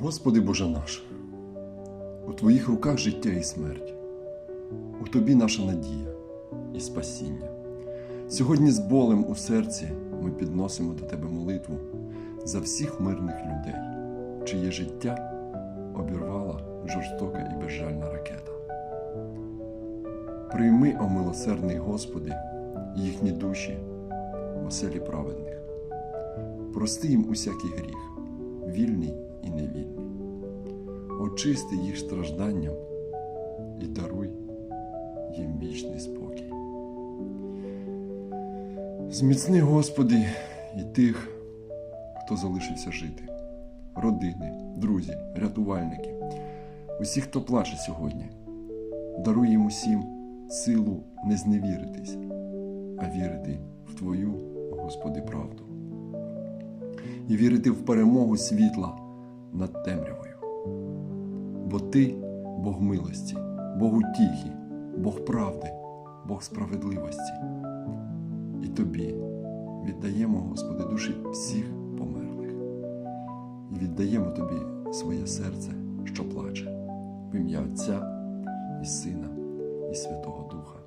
Господи Боже наш, у Твоїх руках життя і смерть, у Тобі наша надія і спасіння. Сьогодні з болем у серці ми підносимо до Тебе молитву за всіх мирних людей, чиє життя обірвала жорстока і безжальна ракета. Прийми, о милосердний Господи, їхні душі оселі праведних. Прости їм усякий гріх, вільний. Очисти їх стражданням і даруй їм вічний спокій. Зміцни, Господи, і тих, хто залишився жити, родини, друзі, рятувальники, усіх, хто плаче сьогодні. Даруй їм усім силу не зневіритись, а вірити в Твою, Господи, правду. І вірити в перемогу світла над темрявою. Бо Ти Бог милості, Бог утіхи, Бог правди, Бог справедливості. І Тобі віддаємо, Господи, душі всіх померлих. І віддаємо Тобі своє серце, що плаче, в ім'я Отця і Сина, і Святого Духа.